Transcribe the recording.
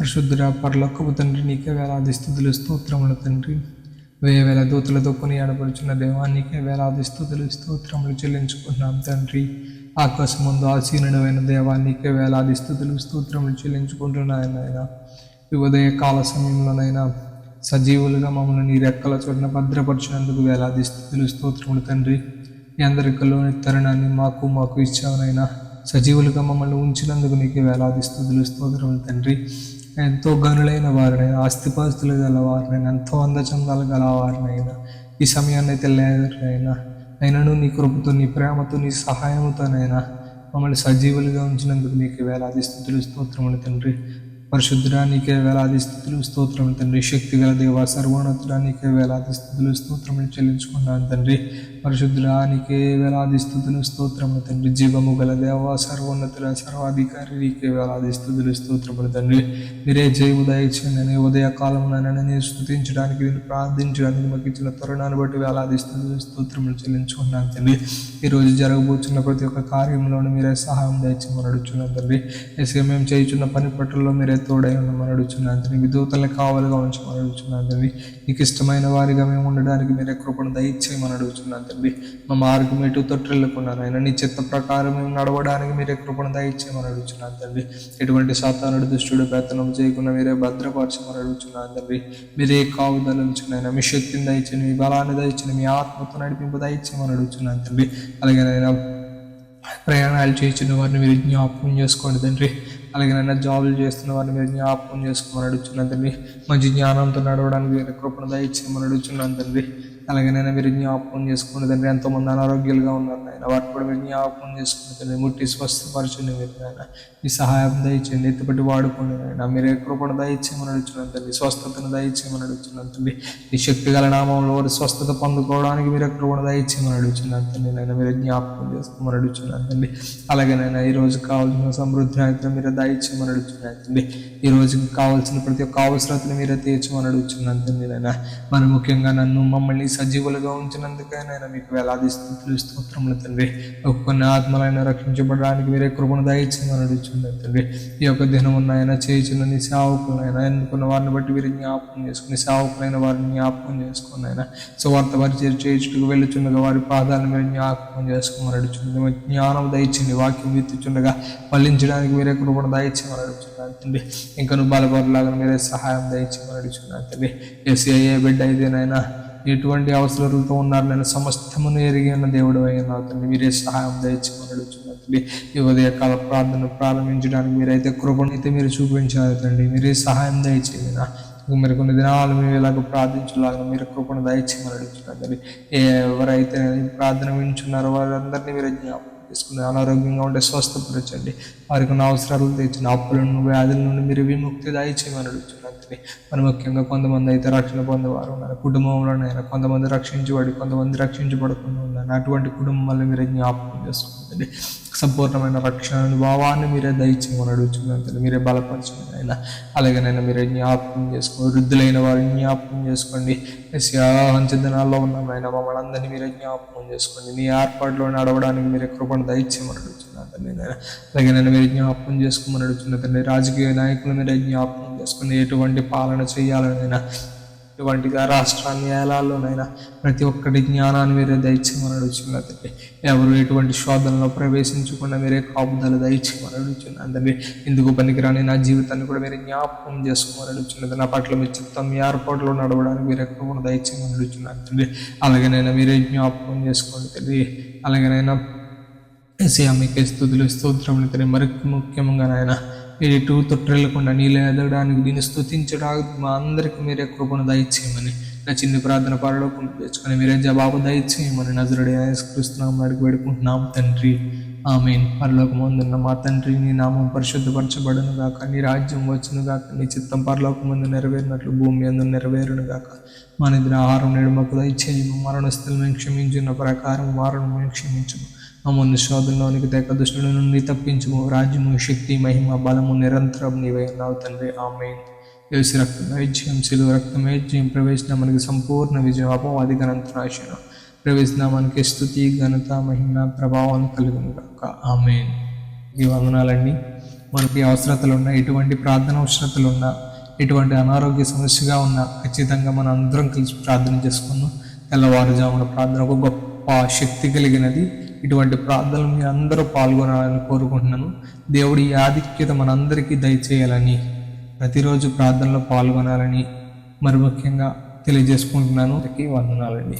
పరిశుద్ధుడ పరలోకపు తండ్రి నీకే వేలాది స్థుతులు స్తోత్రములు తండ్రి. వేయ వేల దూతలతో కొని ఆడపడుచున్న దేవా నీకే వేలాది స్థుతులు స్తోత్రములు చెల్లించుకుంటున్నాం తండ్రి. ఆకాశం ముందు ఆసీనుడమైన దేవా నీకే వేలాది స్థుతులు స్తోత్రములు చెల్లించుకుంటున్నాయన ఈ ఉదయ కాల సమయంలోనైనా సజీవులుగా మమ్మల్ని నీ రెక్కల చోటున భద్రపరిచినందుకు వేలాది స్థుతులు స్తోత్రములు తండ్రి. మీ అందరికలోని తరుణాన్ని మాకు మాకు ఇచ్చావునైనా సజీవులుగా మమ్మల్ని ఉంచినందుకు నీకు వేలాది స్థుతులు స్తోత్రములు తండ్రి. ఎంతో గనులైన వారినైనా ఆస్తిపాస్తులు గల వారినైనా ఎంతో అందచందాలు గల వారినైనా ఈ సమయాన్ని అయితే లేదైనా అయినను నీ కృపతో నీ ప్రేమతో నీ సహాయంతోనైనా మమ్మల్ని సజీవులుగా ఉంచినందుకు నీకు వేలాది స్థుతులు స్తోత్రములు తండ్రి. పరిశుద్ధుడా నీకే వేలాది స్థుతులు స్తోత్రములు తండ్రి. శక్తి గల దేవ సర్వోన్నతుడా నీకే వేలాది స్థుతులు స్తోత్రములు చెల్లించుకున్నాను తండ్రి. పరిశుద్ధులానికే వేలాది స్థుతులు స్తోత్రములు తండ్రి. జీవము గల దేవ సర్వోన్నతుల సర్వాధికారి నీకే వేలాది స్థుతులు స్తోత్రములు తండ్రి. మీరే జయము దయచేయండి. ఉదయ కాలంలో స్థుతించడానికి నేను ప్రార్థించడానికి మాకు ఇచ్చిన తరుణాన్ని బట్టి వేలాది స్థుతులు స్తోత్రములు చెల్లించుకున్నాను తండ్రి. ఈరోజు జరగబోతున్న ప్రతి ఒక్క కార్యంలోనూ మీరే సహాయం దయచేయమని అడుగుతున్నాను తండ్రి. ఎస్గా మేము చేయుచున్న పని పట్టుల్లో మీరే తోడై ఉండమని అడుగుతున్నాను తండ్రి. మీ కావాలిగా ఉంచమని అడుగుతున్నాను తండ్రి. మీకు ఇష్టమైన వారిగా మేము ఉండడానికి మీరే కృపను దయచేయమని అడుగుతున్నాను తండ్రి. మా మార్గం ఎటు తొట్టిల్లుకున్నాను ఆయన నీ చిత్త ప్రకారం మేము నడవడానికి మీరే కృపను దయచేయమని అడుగుతున్నాను తండ్రి. ఎటువంటి సాతానుడు దుష్టుడు పెత్తనం చేయకుండా మీరే భద్రపరచమని అడుగుతున్నాను తండ్రి. మీరే కావుదల ఉంచున్నాయన మీ శక్తిని దయచని మీ బలాన్ని దయచని మీ ఆత్మతో నడిపింపు దయచేయమని అడుగుతున్నాను తండ్రి. అలాగే నేను ప్రయాణాలు చేయించిన వారిని మీరు జ్ఞాపకం చేసుకోండి తండ్రి. అలాగే నన్ను జాబులు చేస్తున్న వారిని మీరు జ్ఞాపకం చేసుకోమని అడుగుతున్నాను తండ్రి. మంచి జ్ఞానంతో నడవడానికి కృపణ దయచేయమని అడుగుతున్నాను తండ్రి. అలాగే నేను మీరు జ్ఞాపకం చేసుకుని తండ్రి ఎంతోమంది అనారోగ్యాలుగా ఉన్నారు నాయన. వాటి కూడా మీరు జ్ఞాపకం చేసుకుని తండ్రి ముట్టి స్వస్థపరచుని మీరు నాయన. మీ సహాయం దయచేయండి ఎత్తుపట్టి వాడుకోండి నాయన. మీరే కృపణ దయచేయమని అడుగుతున్నాను తండ్రి స్వస్థతను దయచేయమని అడుగుతున్నాను తండ్రి. మీ శక్తి గల నామంలో వారి స్వస్థత పొందుకోవడానికి మీరే కృపణ దయచేయమని అడుగుతున్నాను తండ్రి నేను మీరు జ్ఞాపకం చేసుకోమని అడుగుతున్నాను తండ్రి. అలాగే నేను ఈ రోజు కావాల్సిన సమృద్ధి అయితే మీరు దయచేయమని అడుగుతున్నాను తండ్రి. ఈ రోజుకి కావాల్సిన ప్రతి ఒక్క అవసరతను మీరే తీర్చమని అడుగుతున్నాను తండ్రి నాయన. మరి ముఖ్యంగా నన్ను మమ్మల్ని సజీవులుగా ఉంచినందుకైనా మీకు వేలాది స్థుతులు స్తోత్రములు తండ్రి. కొన్ని ఆత్మలైన రక్షించబడడానికి మీరే కృపను దయచేయమని అడుగుతున్నాను తండ్రి. ఈ యొక్క దినం ఉన్నాయన చేయించిన నీ సేవకులైనా ఎన్నుకున్న వారిని బట్టి మీరు జ్ఞాపకం చేసుకుని సేవకులైన వారిని జ్ఞాపకం చేసుకుని ఆయన సువార్త పరిచయం చేయించుకు వెళ్ళుచుండగా వారి పాదాలను మీరు జ్ఞాపకం చేసుకోమని అడుగుతుంది జ్ఞానం దయచింది వాక్యం విత్తుచుండగా ఫలించడానికి మీరే కృపను దయచేయమని అడుగుతున్నాను తండ్రి. ఇంకా నువ్వు బలపరలాగా మీరే సహాయం దయచేయమని అడుగుతున్నాను తండ్రి. ఎస్ఏ బిడ్డ అయితేనైనా ఎటువంటి అవసరాలతో ఉన్నారు? నేను సమస్తమును ఎరిగిన దేవుడు అయిన తండ్రి మీరే సహాయం దయచుకున్నాడు అడుగుతున్నాను తండ్రి. ఈ ఉదయకాల ప్రార్థన ప్రారంభించడానికి మీరైతే కృపణైతే మీరు చూపించారు తండ్రి. మీరే సహాయం దయచేయన మరి కొన్ని దినాలు మేము ఇలాగ ప్రార్థించలాగా మీరు కృపను దయచేయమని అడుగుతున్నారు ఎవరైతే ప్రార్థన వింటున్నారో వారందరినీ మీరు జ్ఞాపకం తీసుకుని అనారోగ్యంగా ఉంటే స్వస్థపరచండి. వారికి ఉన్న అవసరాలు తెచ్చిన అప్పుల నుండి వ్యాధుల నుండి మీరు విముక్తి దయచేయమని అడుగుతున్నారు తండ్రి మరి ముఖ్యంగా కొంతమంది అయితే రక్షణ పొందేవారు ఉన్నారు. కుటుంబంలోనైనా కొంతమంది రక్షించబడి కొంతమంది రక్షించబడకుండా ఉన్నారు. అటువంటి కుటుంబాలను మీరు జ్ఞాపకం చేసుకుంటుంది? సంపూర్ణమైన రక్షణ భావాన్ని మీరే దయచేయమని అడుగుతున్నాను మీరే బలపరచండి ఆయన అలాగే మీరే జ్ఞాపకం చేసుకోండి వృద్ధులైన వారిని జ్ఞాపకం చేసుకోండి. దినాల్లో ఉన్నామైనా మమ్మల్ని అందరినీ మీరే జ్ఞాపకం చేసుకోండి. మీ ఏర్పాటులో నడవడానికి మీరే కృపను దయచేయమని అడుగుతున్నాను తండ్రి నేను అలాగే నేను మీరు జ్ఞాపకం చేసుకోమని అడుగుతున్న తండ్రి రాజకీయ నాయకులు మీరే జ్ఞాపకం తీసుకుని ఎటువంటి పాలన చేయాలనైనా ఎటువంటి రాష్ట్రాన్ని ఏలాల్లోనైనా ప్రతి ఒక్కటి జ్ఞానాన్ని మీరే దయచేయమని అడుగుతున్నా తండ్రి ఎవరు ఎటువంటి శోధనలో ప్రవేశించకుండా మీరే కాపుదల దయచేయమని అడుగుతున్నాను తండ్రి ఎందుకు పనికిరాని నా జీవితాన్ని కూడా మీరు జ్ఞాపకం చేసుకోమని అడుగుతున్నది నా పట్ల మీ చిత్తం మీ ఏర్పాట్లో నడవడానికి మీరు ఎక్కువ దయచేయమని అడుగుతున్నాను తండ్రి అలాగే మీరే జ్ఞాపకం చేసుకోండి తండ్రి అలాగనైనా ఏసీఆ మీకే స్థుతులు స్తోత్రములు తండ్రి మరి ముఖ్యంగా నాయన ఎటు ఇటు తొట్టెళ్ళకుండా నీళ్ళు ఎదగడానికి దీన్ని స్థుతించడానికి మా అందరికీ మీరే కృపను దయచేయమని నా చిన్న ప్రార్థన పాడలో తెచ్చుకొని మీరే జవాబు దయచేయమని నజరుడి ఆయుష్కరిస్తున్నాం అడిగి పెడుకుంటున్నాం తండ్రి. ఆమె పరలోకమందున్న మా తండ్రి నీ నామం పరిశుద్ధపరచబడును గాక నీ రాజ్యం వచ్చును గాక నీ చిత్తం పరలోకమందు నెరవేరినట్లు భూమి అందు నెరవేరును గాక. మా నిద్ర ఆహారం నేడు మాకు దయచేయము మరణస్థలం మేము క్షమించిన ప్రకారం వారిని మేము క్షమించము. మమ్మల్ని శోధంలోనికి తెక దుష్టుడి నుండి తప్పించుము. రాజ్యము శక్తి మహిమ బలము నిరంతరం నీవై ఉన్నావు తండ్రి. ఆమె యేసు రక్తమైజ్యం శిలువ రక్తమైజ్యం ప్రవేశిన మనకి సంపూర్ణ విజయం అపవాది గణంతరాశన ప్రవేశన మనకి స్థుతి ఘనత మహిమ ప్రభావం కలుగును కాక ఆమె ఈ వందనాలండి మనకి అవసరతలు ఉన్నా ఎటువంటి ప్రార్థన అవసరతలు ఉన్నా ఎటువంటి అనారోగ్య సమస్యగా ఉన్నా ఖచ్చితంగా మనం అందరం కలిసి ప్రార్థన చేసుకున్నాం తెల్లవారుజామున ప్రార్థన ఒక గొప్ప శక్తి కలిగినది ఇటువంటి ప్రార్థనలు మీ అందరూ పాల్గొనాలని కోరుకుంటున్నాను దేవుడి ఈ ఆధిక్యత మనందరికీ దయచేయాలని ప్రతిరోజు ప్రార్థనలో పాల్గొనాలని మరి ముఖ్యంగా తెలియజేసుకుంటున్నాను. వందనాలండి.